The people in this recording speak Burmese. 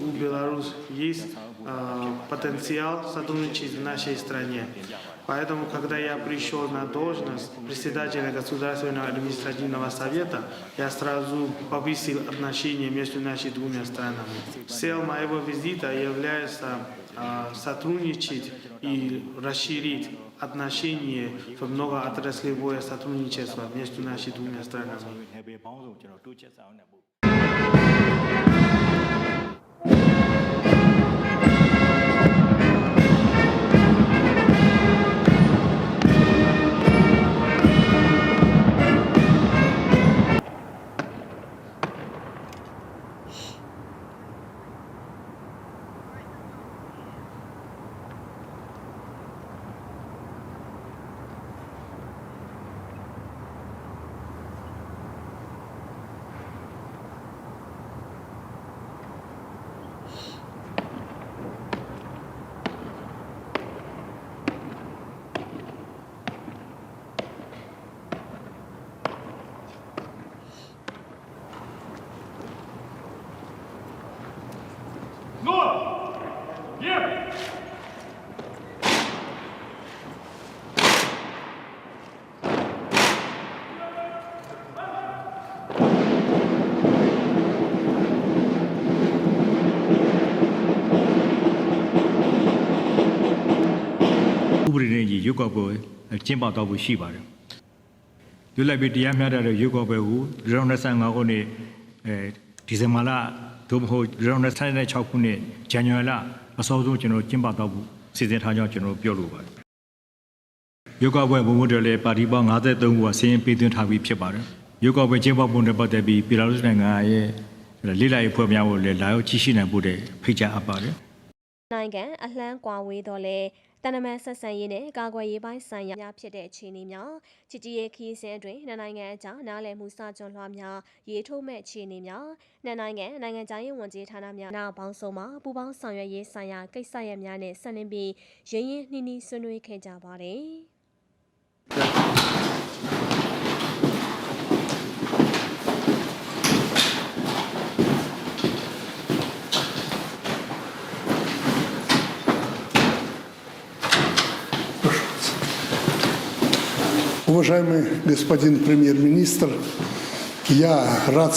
у Беларуси есть э, потенциал сотрудничать в нашей стране. Поэтому, когда я пришел на должность председателя Государственного административного совета, я сразу повысил отношения между нашими двумя странами. Цель моего визита является э, сотрудничать и расширить отношения в многоотраслевое сотрудничество между нашими двумя странами. န ဥပဒေနဲ့ညီရွက်ကောက်ပွဲကျင်းပတော့ဖို့ရှိပါတယ်လွတ်လပ်ပြီးတရားမျှတတဲ့ရွက်ကောက်ပွဲကို2025ခုနှစ်အဲဒီဇင်ဘာလသို့မဟုတ်2026ခုနှစ်ဇန်နဝါရီလ အစောဆုံးကျွန်တော်ကျင်းပတော့ဖို့စီစဉ်ထားကြောင်းကျွန်တော်ပြောလိုပါတယ်ရွက်ကောက်ပွဲဘုံဘုဒ္ဓလည်းပါတီပေါင်း53ခုကဆင်းရင်ပေးသွင်းထားပြီးဖြစ်ပါတယ်ရွက်ကောက်ပွဲကျင်းပဖို့နဲ့ပတ်သက်ပြီးပြည်ထောင်စုနိုင်ငံရဲ့လိလာရေးဖွဲ့များကိုလည်းလာရောက်ကြည့်ရှုနိုင်ဖို့တဲ့ဖိတ်ကြားအပ်ပါတယ် နိုင်ငံအလှမ်းကွာဝေးတော့လဲတနမန်ဆက်ဆံရေးနဲ့ကာကွယ်ရေးပိုင်းဆိုင်ရာများဖြစ်တဲ့အခြေအနေများချစ်ကြည်ရေးခီးစဉ်အတွင်းနှစ်နိုင်ငံအကြားနားလည်မှုစကြွလွှာများရေးထိုးမဲ့အခြေအနေများနှစ်နိုင်ငံနိုင်ငံခြားရေးဝန်ကြီးဌာနများနောက်ပေါင်းစုံမှာပူးပေါင်းဆောင်ရွက်ရေးဆိုင်ရာကိစ္စရပ်များနဲ့ဆက်လင်းပြီးရင်းရင်းနှီးနှီးဆွေးနွေးခဲ့ကြပါတယ် Уважаемый господин премьер-министр, я рад